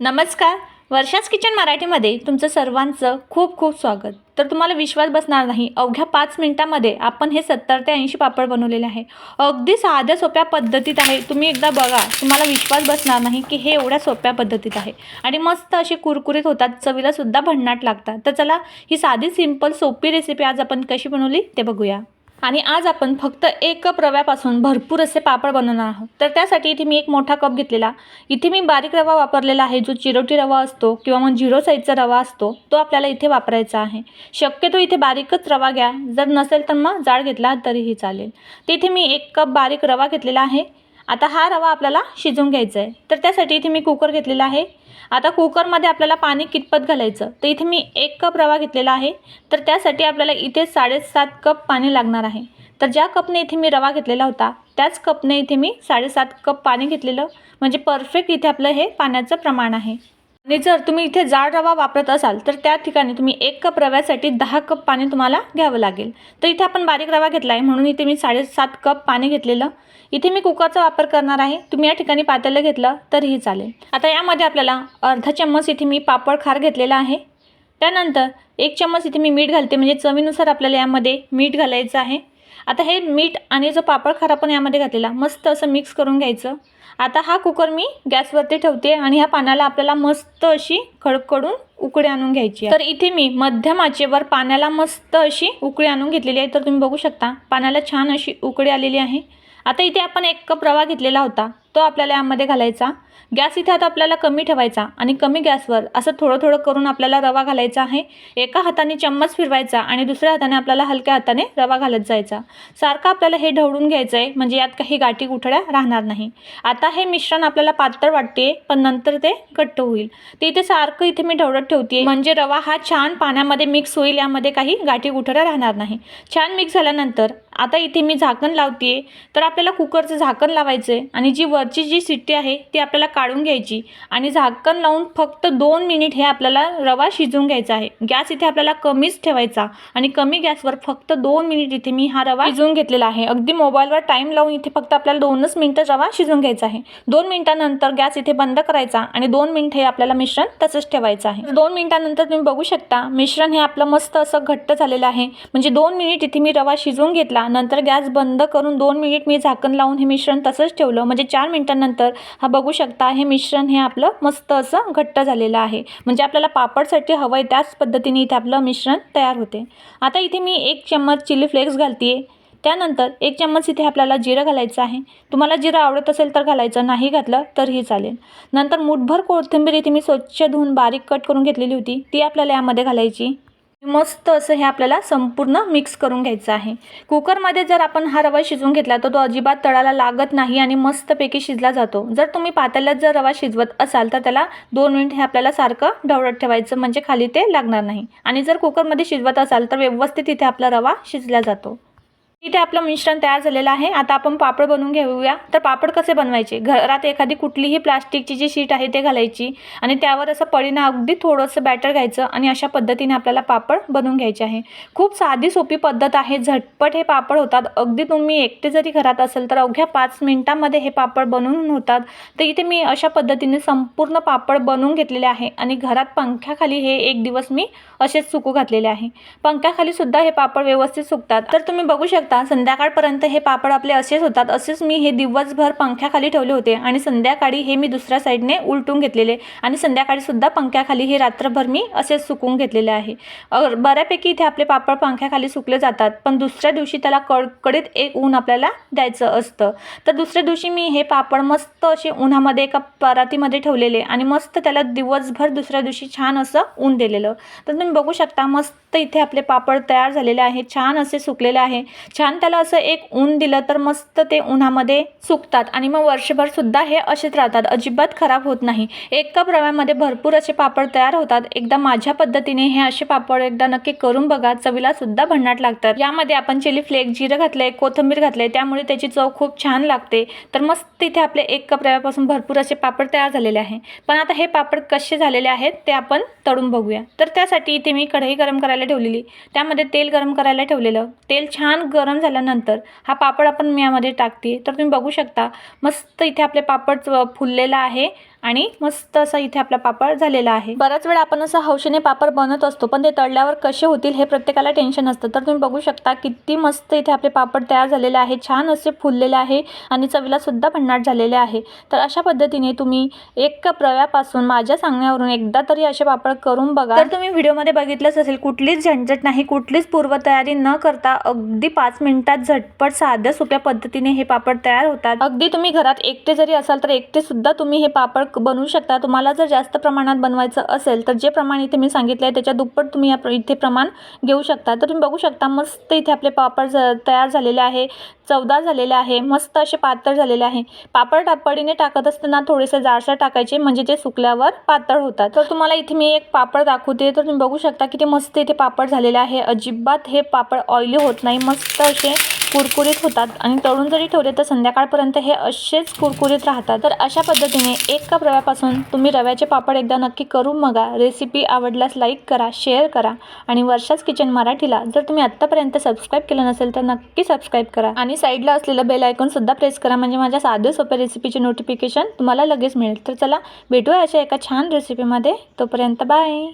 नमस्कार. वर्षाच किचन मराठीमध्ये तुमचं सर्वांचं खूप खूप स्वागत. तर तुम्हाला विश्वास बसणार नाही अवघ्या पाच मिनिटामध्ये आपण हे सत्तर ते ऐंशी पापड बनवलेले आहे. अगदी साध्या सोप्या पद्धतीत आहे. तुम्ही एकदा बघा तुम्हाला विश्वास बसणार नाही की हे एवढ्या सोप्या पद्धतीत आहे. आणि मस्त असे कुरकुरीत होतात चवीलासुद्धा भन्नाट लागतात. तर चला ही साधी सिंपल सोपी रेसिपी आज आपण कशी बनवली ते बघूया. आणि आज आपण फक्त एक कप रव्यापासून भरपूर असे पापड बनवणार आहोत. तर त्यासाठी इथे मी एक मोठा कप घेतलेला. इथे मी बारीक रवा वापरलेला आहे जो चिरोटी रवा असतो किंवा मग झिरो साईजचा रवा असतो तो आपल्याला इथे वापरायचा आहे. शक्यतो इथे बारीकच रवा घ्या. जर नसेल तर मग जाड घेतला तरीही चालेल. तर इथे मी एक कप बारीक रवा घेतलेला आहे. आता हा रवा आपल्याला शिजवून घ्यायचा आहे. तर त्यासाठी इथे मी कुकर घेतलेला आहे. आता कुकरमध्ये आपल्याला पाणी कितपत घालायचं? तर इथे मी एक कप रवा घेतलेला आहे. तर त्यासाठी आपल्याला इथे साडेसात कप पाणी लागणार आहे. तर ज्या कपने इथे मी रवा घेतलेला होता त्याच कपने इथे मी साडेसात कप पाणी घेतलेलं. म्हणजे परफेक्ट इथे आपलं हे पाण्याचं प्रमाण आहे. आणि जर तुम्ही इथे जाड रवा वापरत असाल तर त्या ठिकाणी तुम्ही एक कप रव्यासाठी दहा कप पाणी तुम्हाला घ्यावं लागेल. तर इथे आपण बारीक रवा घेतला आहे म्हणून इथे मी साडेसात कप पाणी घेतलेलं. इथे मी कुकरचा वापर करणार आहे. तुम्ही या ठिकाणी पातेलं घेतलं तरीही चालेल. आता यामध्ये आपल्याला अर्धा चम्मच इथे मी पापड खार घेतलेला आहे. त्यानंतर एक चम्मच इथे मी मीठ घालते म्हणजे चवीनुसार आपल्याला यामध्ये मीठ घालायचं आहे. आता हे मीठ आणि जो पापड खरा पण यामध्ये घातलेला मस्त असं मिक्स करून घ्यायचं. आता हा कुकर मी गॅसवरती ठेवते आणि ह्या पाण्याला आपल्याला मस्त अशी खडकडून उकळी आणून घ्यायची तर इथे मी मध्यम आचेवर पाण्याला मस्त अशी उकळी आणून घेतलेली आहे. तर तुम्ही बघू शकता पाण्याला छान अशी उकळी आलेली आहे. आता इथे आपण एक कप रवा घेतलेला होता. तो आपल्याला यामध्ये घालायचा. गॅस इथे आता आपल्याला कमी ठेवायचा आणि कमी गॅसवर असं थोडं थोडं करून आपल्याला रवा घालायचा आहे. एका हाताने चम्मच फिरवायचा आणि दुसऱ्या हाताने आपल्याला हलक्या हाताने रवा घालत जायचा. सारखं आपल्याला हे ढवळून घ्यायचं आहे म्हणजे यात काही गाठी गुठळ्या राहणार नाही. आता हे मिश्रण आपल्याला पातळ वाटते पण नंतर ते घट्ट होईल. ते इथे सारखं इथे मी ढवळत ठेवते म्हणजे रवा हा छान पाण्यामध्ये मिक्स होईल यामध्ये काही गाठी गुठळ्या राहणार नाही. छान मिक्स झाल्यानंतर आता इथे मी झाकण लावते तर आपल्याला कुकरचं झाकण लावायचं आहे आणि जी वर वरची जी शिट्टी आहे ती आपल्याला काढून घ्यायची आणि झाकण लावून फक्त दोन मिनिट हे आपल्याला रवा शिजवून घ्यायचा आहे. गॅस इथे आपल्याला कमीच ठेवायचा आणि कमी गॅसवर फक्त दोन मिनिट इथे मी हा रवा शिजवून घेतलेला आहे. अगदी मोबाईलवर टाईम लावून इथे फक्त आपल्याला दोनच मिनटं रवा शिजवून घ्यायचा आहे. दोन मिनिटानंतर गॅस इथे बंद करायचा आणि दोन मिनिट हे आपल्याला मिश्रण तसंच ठेवायचं आहे. दोन मिनिटानंतर तुम्ही बघू शकता मिश्रण हे आपलं मस्त असं घट्ट झालेलं आहे. म्हणजे दोन मिनिट इथे मी रवा शिजवून घेतला नंतर गॅस बंद करून दोन मिनिट मी झाकण लावून हे मिश्रण तसंच ठेवलं. म्हणजे चार मिनटानंतर हा बघू शकता हे मिश्रण हे आपलं मस्त असं घट्ट झालेलं आहे. म्हणजे आपल्याला पापडसाठी हवं आहे त्याच पद्धतीने इथे आपलं मिश्रण तयार होते. आता इथे मी एक चम्मच चिली फ्लेक्स घालते त्यानंतर एक चम्मच इथे आपल्याला जिरं घालायचं आहे. तुम्हाला जिरं आवडत असेल तर घालायचं नाही घातलं तरीही चालेल. नंतर मुठभर कोथिंबीर इथे मी स्वच्छ धुवून बारीक कट करून घेतलेली होती ती आपल्याला यामध्ये घालायची. मस्त असं हे आपल्याला संपूर्ण मिक्स करून घ्यायचं आहे. कुकरमध्ये जर आपण हा रवा शिजवून घेतला तर तो अजिबात तळाला लागत नाही आणि मस्तपैकी शिजला जातो. जर तुम्ही पातेल्यात जर रवा शिजवत असाल तर त्याला दोन मिनिट हे आपल्याला सारखं ढवळत ठेवायचं म्हणजे खाली ते लागणार नाही. आणि जर कुकरमध्ये शिजवत असाल तर व्यवस्थित इथे आपला रवा शिजला जातो. इथे आपलं मिश्रण तयार झालेलं आहे. आता आपण पापड बनवून घेऊया. तर पापड कसे बनवायचे? घरात एखादी कुठलीही प्लास्टिकची जी शीट आहे ते घालायची आणि त्यावर असं पडीनं अगदी थोडंसं बॅटर घ्यायचं आणि अशा पद्धतीने आपल्याला पापड बनवून घ्यायचे आहे. खूप साधी सोपी पद्धत आहे. झटपट हे पापड होतात. अगदी तुम्ही एकटे जरी घरात असेल तर अवघ्या पाच मिनिटांमध्ये हे पापड बनवून होतात. तर इथे मी अशा पद्धतीने संपूर्ण पापड बनवून घेतलेले आहे आणि घरात पंख्याखाली हे एक दिवस मी असेच सुकू घातलेले आहे. पंख्याखाली सुद्धा हे पापड व्यवस्थित सुकतात. तर तुम्ही बघू शकता संध्याकाळपर्यंत हे पापड आपले असेच होतात. असेच मी हे दिवसभर पंख्याखाली ठेवले होते आणि संध्याकाळी हे मी दुसऱ्या साईडने उलटून घेतलेले आणि संध्याकाळी सुद्धा पंख्याखाली हे रात्रभर मी असेच सुकवून घेतलेले आहे. बऱ्यापैकी इथे आपले पापड पंख्याखाली सुकले जातात पण दुसऱ्या दिवशी त्याला कडकडीत एक ऊन आपल्याला द्यायचं असतं. तर दुसऱ्या दिवशी मी हे पापड मस्त असे उन्हामध्ये एका परातीमध्ये ठेवलेले आणि मस्त त्याला दिवसभर दुसऱ्या दिवशी छान असं ऊन दिलेलं. तर तुम्ही बघू शकता मस्त इथे आपले पापड तयार झालेले आहे छान असे सुकलेले आहे. छान छान त्याला असं एक ऊन दिलं तर मस्त ते उन्हामध्ये सुकतात. आणि मग वर्षभर सुद्धा हे असेच राहतात. अजिबात खराब होत नाही. एक कप रव्यामध्ये भरपूर असे पापड तयार होतात. एकदा माझ्या पद्धतीने हे असे पापड एकदा नक्की करून बघा. चवीला सुद्धा भन्नाट लागतात. यामध्ये आपण चिली फ्लेक जिरं घातलंय कोथिंबीर घातलंय त्यामुळे त्याची चव खूप छान लागते. तर मस्त इथे आपले एक कप रव्यापासून भरपूर असे पापड तयार झालेले आहे. पण आता हे पापड कसे झालेले आहेत ते आपण तळून बघूया. तर त्यासाठी इथे मी कढई गरम करायला ठेवलेली. त्यामध्ये तेल गरम करायला ठेवलेलं. तेल छान गरम झाल्यानंतर हा पापड आपण मी यामध्ये टाकते. तर तुम्ही बघू शकता मस्त इथे आपले पापड फुललेला आहे. आणि मस्त असा इथे आपला पापड झालेला आहे. बऱ्याच वेळा आपण असं हौशीने पापड बनवत असतो पण ते तळल्यावर कसे होतील हे प्रत्येकाला टेन्शन असतं. तर तुम्ही बघू शकता किती मस्त इथे आपले पापड तयार झालेले आहे छान असे फुललेले आहे आणि चवीला सुद्धा भन्नाट झालेले आहे. तर अशा पद्धतीने तुम्ही एक कप रव्यापासून माझ्या सांगण्यावरून एकदा तरी असे पापड करून बघा. तर तुम्ही व्हिडिओमध्ये बघितलंच असेल कुठलीच झंझट नाही कुठलीच पूर्वतयारी न करता अगदी पाच मिनिटात झटपट साध्या सोप्या पद्धतीने हे पापड तयार होतात. अगदी तुम्ही घरात एकटे जरी असाल तर एकटे सुद्धा तुम्ही हे पापड क- बनवू शकता. तुम्हाला जर जास्त प्रमाणात बनवायचं असेल तर जे प्रमाण इथे मी सांगितलं आहे त्याच्या दुप्पट तुम्ही या इथे प्रमाण घेऊ शकता. तर तुम्ही बघू शकता मस्त इथे आपले पापड ज- तयार झालेले आहे चवदार झालेले आहे मस्त असे पातळ झालेले आहे. पापड टापडीने टाकत असताना थोडेसे जाडसर टाकायचे म्हणजे जे सुकल्यावर पातळ होतात. तर तुम्हाला इथे मी एक पापड दाखवते. तर तुम्ही बघू शकता किती मस्त इथे पापड झालेले आहे. अजिबात हे पापड ऑइली होत नाही. मस्त असे कुरकुरीत होतात आणि तळून जरी ठेवले तर संध्याकाळपर्यंत हे असेच कुरकुरीत राहतात. तर अशा पद्धतीने एक कप रव्यापासून तुम्ही रव्याचे पापड एकदा नक्की करून बघा. रेसिपी आवडल्यास लाईक करा शेअर करा आणि वर्षाच किचन मराठीला जर तुम्ही आत्तापर्यंत सबस्क्राईब केलं नसेल तर नक्की सबस्क्राईब करा. आणि साईडला असलेलं बेल आयकॉन सुद्धा प्रेस करा. म्हणजे माझ्या साध्या सोप्या रेसिपीचे नोटिफिकेशन तुम्हाला लगेच मिळेल. तर चला भेटूया अशा एका छान रेसिपीमध्ये. तोपर्यंत बाय.